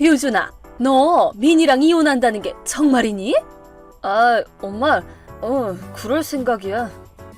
유준아, 너 민이랑 이혼한다는 게 정말이니? 아, 엄마, 어, 그럴 생각이야.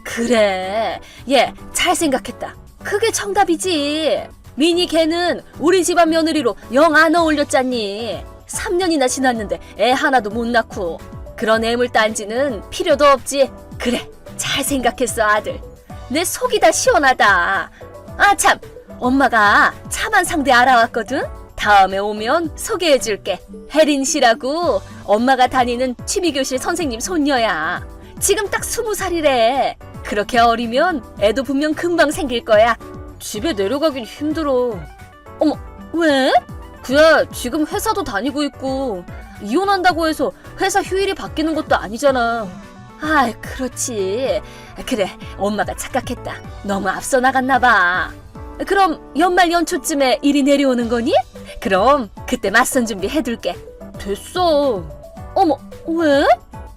그래, 얘잘 생각했다. 그게 정답이지. 민이 걔는 우리 집안 며느리로 영 안 어울렸잖니. 3년이나 지났는데 애 하나도 못 낳고. 그런 애물 딴지는 필요도 없지. 그래, 잘 생각했어, 아들. 내 속이 다 시원하다. 아, 참, 엄마가 참한 상대 알아왔거든? 다음에 오면 소개해 줄게. 혜린 씨라고 엄마가 다니는 취미교실 선생님 손녀야. 지금 딱 스무 살이래. 그렇게 어리면 애도 분명 금방 생길 거야. 집에 내려가긴 힘들어. 어머, 왜? 그야 지금 회사도 다니고 있고 이혼한다고 해서 회사 휴일이 바뀌는 것도 아니잖아. 아, 그렇지. 그래, 엄마가 착각했다. 너무 앞서 나갔나 봐. 그럼 연말 연초쯤에 일이 내려오는 거니? 그럼 그때 맞선 준비 해둘게. 됐어. 어머, 왜?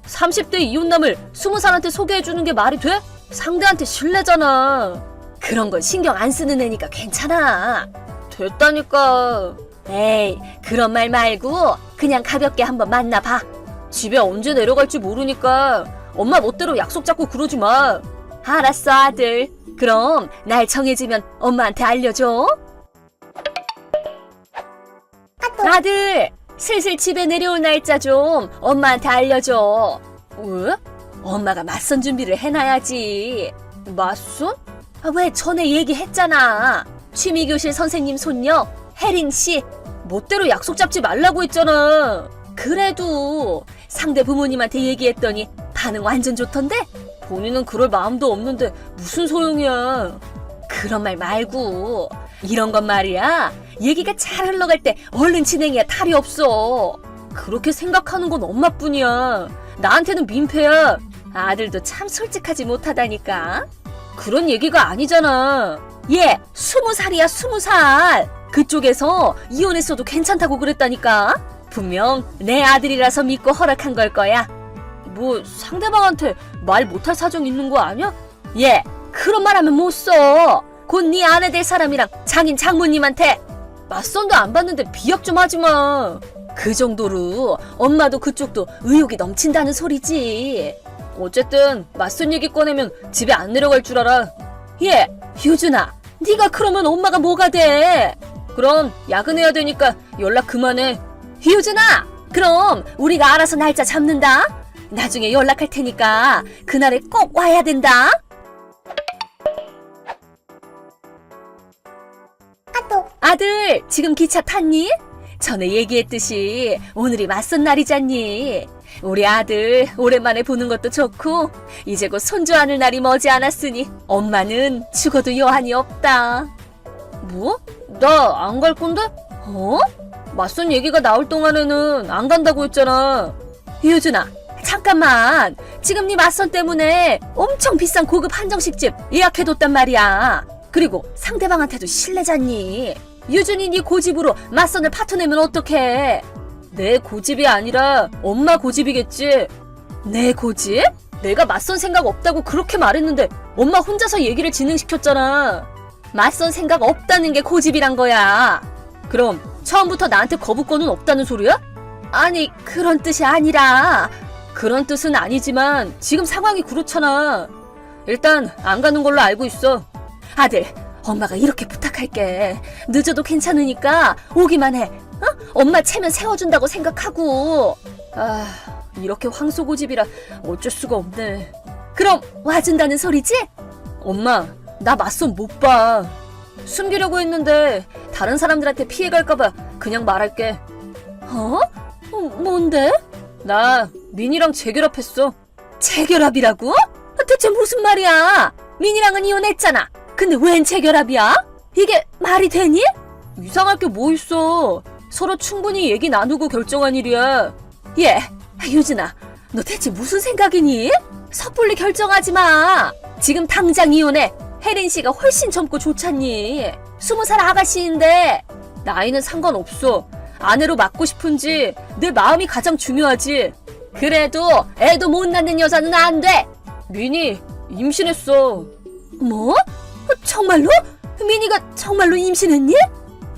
30대 이혼남을 20살한테 소개해주는 게 말이 돼? 상대한테 신뢰잖아. 그런 건 신경 안 쓰는 애니까 괜찮아. 됐다니까. 에이, 그런 말 말고 그냥 가볍게 한번 만나봐. 집에 언제 내려갈지 모르니까 엄마 멋대로 약속 잡고 그러지 마. 알았어, 아들. 그럼 날 정해지면 엄마한테 알려줘. 아들, 슬슬 집에 내려올 날짜 좀 엄마한테 알려줘. 왜? 엄마가 맞선 준비를 해놔야지. 맞선? 아, 왜 전에 얘기했잖아. 취미교실 선생님 손녀 혜린 씨 멋대로 약속 잡지 말라고 했잖아. 그래도 상대 부모님한테 얘기했더니 반응 완전 좋던데? 본인은 그럴 마음도 없는데 무슨 소용이야. 그런 말 말고 이런 건 말이야. 얘기가 잘 흘러갈 때 얼른 진행해야 탈이 없어. 그렇게 생각하는 건 엄마뿐이야. 나한테는 민폐야. 아들도 참 솔직하지 못하다니까. 그런 얘기가 아니잖아. 얘 스무 살이야 스무 살. 그쪽에서 이혼했어도 괜찮다고 그랬다니까. 분명 내 아들이라서 믿고 허락한 걸 거야. 뭐 상대방한테 말 못할 사정 있는 거 아니야? 얘 그런 말 하면 못 써. 곧 네 아내 될 사람이랑 장인 장모님한테 맞선도 안 받는데 비약 좀 하지 마. 그 정도로 엄마도 그쪽도 의욕이 넘친다는 소리지. 어쨌든 맞선 얘기 꺼내면 집에 안 내려갈 줄 알아. 예, 효준아, 네가 그러면 엄마가 뭐가 돼? 그럼 야근해야 되니까 연락 그만해. 효준아, 그럼 우리가 알아서 날짜 잡는다. 나중에 연락할 테니까 그날에 꼭 와야 된다. 아들, 지금 기차 탔니? 전에 얘기했듯이 오늘이 맞선 날이잖니. 우리 아들 오랜만에 보는 것도 좋고 이제 곧 손주하는 날이 머지않았으니 엄마는 죽어도 여한이 없다. 뭐? 나 안 갈 건데? 어? 맞선 얘기가 나올 동안에는 안 간다고 했잖아. 유준아, 잠깐만. 지금 네 맞선 때문에 엄청 비싼 고급 한정식집 예약해뒀단 말이야. 그리고 상대방한테도 실례잖니. 유준이 네 고집으로 맞선을 파토내면 어떡해? 내 고집이 아니라 엄마 고집이겠지. 내 고집? 내가 맞선 생각 없다고 그렇게 말했는데 엄마 혼자서 얘기를 진행시켰잖아. 맞선 생각 없다는 게 고집이란 거야. 그럼 처음부터 나한테 거부권은 없다는 소리야? 아니 그런 뜻이 아니라 그런 뜻은 아니지만 지금 상황이 그렇잖아. 일단 안 가는 걸로 알고 있어. 아들, 엄마가 이렇게 부탁할게. 늦어도 괜찮으니까 오기만 해. 어? 엄마 체면 세워준다고 생각하고. 아, 이렇게 황소고집이라 어쩔 수가 없네. 그럼 와준다는 소리지? 엄마, 나 맞선 못 봐. 숨기려고 했는데 다른 사람들한테 피해갈까봐 그냥 말할게. 어? 어, 뭔데? 나 민이랑 재결합했어. 재결합이라고? 대체 무슨 말이야? 민이랑은 이혼했잖아. 근데 웬 재결합이야? 이게 말이 되니? 이상할 게 뭐 있어. 서로 충분히 얘기 나누고 결정한 일이야. 예, 유진아, 너 대체 무슨 생각이니? 섣불리 결정하지 마. 지금 당장 이혼해. 혜린 씨가 훨씬 젊고 좋잖니. 스무 살 아가씨인데 나이는 상관없어. 아내로 맡고 싶은지 내 마음이 가장 중요하지. 그래도 애도 못 낳는 여자는 안 돼. 민이 임신했어. 뭐? 정말로? 민이가 정말로 임신했니?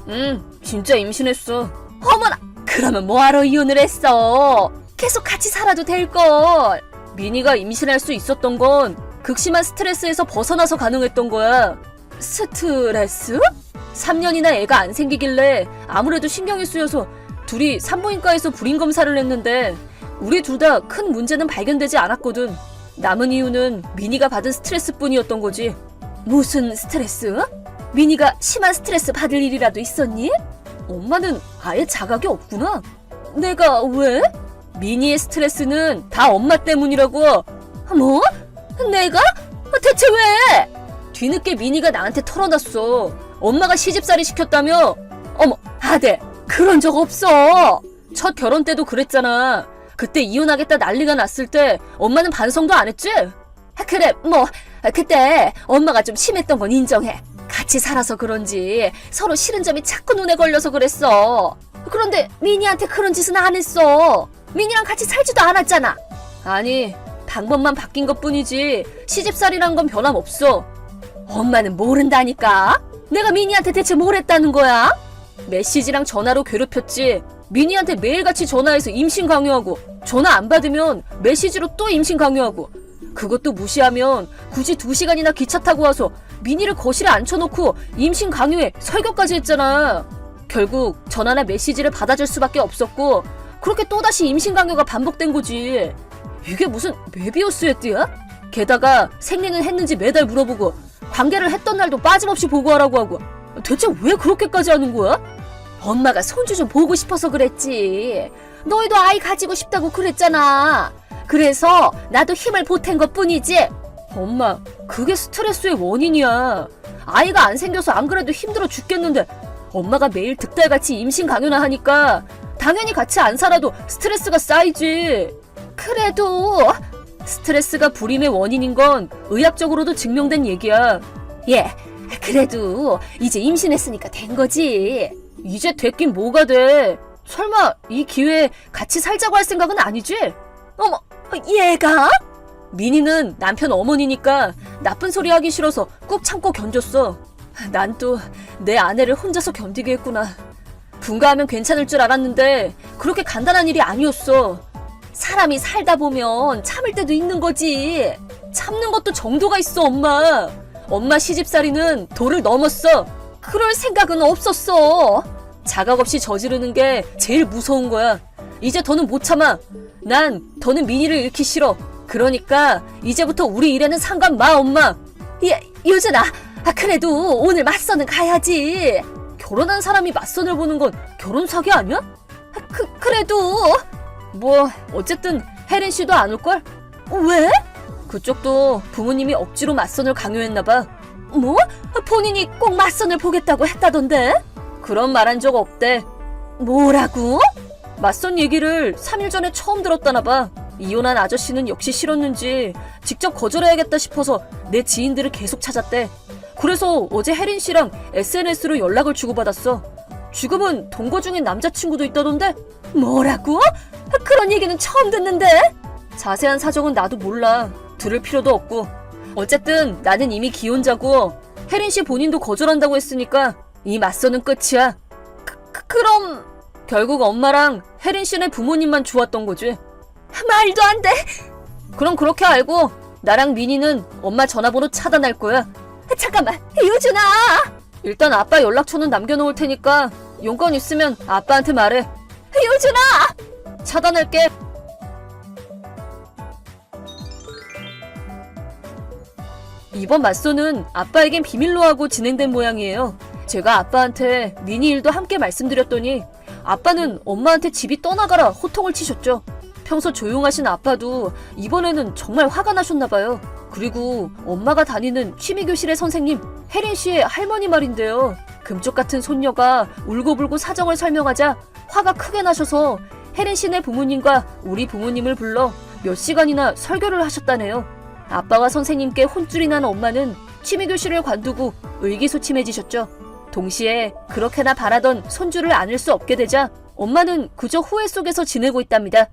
응, 진짜 임신했어. 어머나, 그러면 뭐하러 이혼을 했어? 계속 같이 살아도 될걸. 미니가 임신할 수 있었던 건 극심한 스트레스에서 벗어나서 가능했던 거야. 스트레스? 3년이나 애가 안 생기길래 아무래도 신경이 쓰여서 둘이 산부인과에서 불임 검사를 했는데 우리 둘 다 큰 문제는 발견되지 않았거든. 남은 이유는 미니가 받은 스트레스뿐이었던 거지. 무슨 스트레스? 미니가 심한 스트레스 받을 일이라도 있었니? 엄마는 아예 자각이 없구나. 내가 왜? 미니의 스트레스는 다 엄마 때문이라고. 뭐? 내가? 대체 왜? 뒤늦게 미니가 나한테 털어놨어. 엄마가 시집살이 시켰다며? 어머, 아들, 그런 적 없어. 첫 결혼 때도 그랬잖아. 그때 이혼하겠다 난리가 났을 때 엄마는 반성도 안 했지? 아, 그래, 뭐, 아, 그때 엄마가 좀 심했던 건 인정해. 같이 살아서 그런지 서로 싫은 점이 자꾸 눈에 걸려서 그랬어. 그런데 미니한테 그런 짓은 안 했어. 미니랑 같이 살지도 않았잖아. 아니, 방법만 바뀐 것 뿐이지 시집살이란 건 변함없어. 엄마는 모른다니까? 내가 미니한테 대체 뭘 했다는 거야? 메시지랑 전화로 괴롭혔지. 미니한테 매일같이 전화해서 임신 강요하고 전화 안 받으면 메시지로 또 임신 강요하고 그것도 무시하면 굳이 두 시간이나 기차 타고 와서 미니를 거실에 앉혀놓고 임신 강요에 설교까지 했잖아. 결국 전화나 메시지를 받아줄 수밖에 없었고 그렇게 또다시 임신 강요가 반복된 거지. 이게 무슨 메비우스의 띠야? 게다가 생리는 했는지 매달 물어보고 관계를 했던 날도 빠짐없이 보고하라고 하고 대체 왜 그렇게까지 하는 거야? 엄마가 손주 좀 보고 싶어서 그랬지. 너희도 아이 가지고 싶다고 그랬잖아. 그래서 나도 힘을 보탠 것 뿐이지. 엄마, 그게 스트레스의 원인이야. 아이가 안 생겨서 안 그래도 힘들어 죽겠는데 엄마가 매일 득달같이 임신 강요나 하니까 당연히 같이 안 살아도 스트레스가 쌓이지. 그래도 스트레스가 불임의 원인인 건 의학적으로도 증명된 얘기야. 예, 그래도 이제 임신했으니까 된 거지. 이제 됐긴 뭐가 돼. 설마 이 기회에 같이 살자고 할 생각은 아니지? 어머, 얘가? 미니는 남편 어머니니까 나쁜 소리 하기 싫어서 꾹 참고 견뎠어. 난 또 내 아내를 혼자서 견디게 했구나. 분가하면 괜찮을 줄 알았는데 그렇게 간단한 일이 아니었어. 사람이 살다 보면 참을 때도 있는 거지. 참는 것도 정도가 있어, 엄마. 엄마 시집살이는 도를 넘었어. 그럴 생각은 없었어. 자각 없이 저지르는 게 제일 무서운 거야. 이제 더는 못 참아. 난 더는 미니를 잃기 싫어. 그러니까 이제부터 우리 일에는 상관 마, 엄마. 예, 유준아. 아, 그래도 오늘 맞선은 가야지. 결혼한 사람이 맞선을 보는 건 결혼 사기 아니야? 아, 그, 그래도. 뭐, 어쨌든 혜린 씨도 안 올걸? 왜? 그쪽도 부모님이 억지로 맞선을 강요했나봐. 뭐? 본인이 꼭 맞선을 보겠다고 했다던데? 그런 말 한 적 없대. 뭐라고? 맞선 얘기를 3일 전에 처음 들었다나 봐. 이혼한 아저씨는 역시 싫었는지 직접 거절해야겠다 싶어서 내 지인들을 계속 찾았대. 그래서 어제 혜린 씨랑 SNS로 연락을 주고받았어. 지금은 동거 중인 남자친구도 있다던데? 뭐라고? 그런 얘기는 처음 듣는데? 자세한 사정은 나도 몰라. 들을 필요도 없고. 어쨌든 나는 이미 기혼자고 혜린 씨 본인도 거절한다고 했으니까 이 맞서는 끝이야. 그, 그럼 결국 엄마랑 혜린 씨네 부모님만 좋았던 거지. 말도 안 돼. 그럼 그렇게 알고 나랑 미니는 엄마 전화번호 차단할 거야. 잠깐만, 유준아. 일단 아빠 연락처는 남겨놓을 테니까 용건 있으면 아빠한테 말해. 유준아. 차단할게. 이번 맞소는 아빠에겐 비밀로 하고 진행된 모양이에요. 제가 아빠한테 미니 일도 함께 말씀드렸더니 아빠는 엄마한테 집이 떠나가라 호통을 치셨죠. 평소 조용하신 아빠도 이번에는 정말 화가 나셨나봐요. 그리고 엄마가 다니는 취미교실의 선생님 혜린 씨의 할머니 말인데요. 금쪽 같은 손녀가 울고불고 사정을 설명하자 화가 크게 나셔서 혜린 씨네 부모님과 우리 부모님을 불러 몇 시간이나 설교를 하셨다네요. 아빠와 선생님께 혼쭐이 난 엄마는 취미교실을 관두고 의기소침해지셨죠. 동시에 그렇게나 바라던 손주를 안을 수 없게 되자 엄마는 그저 후회 속에서 지내고 있답니다.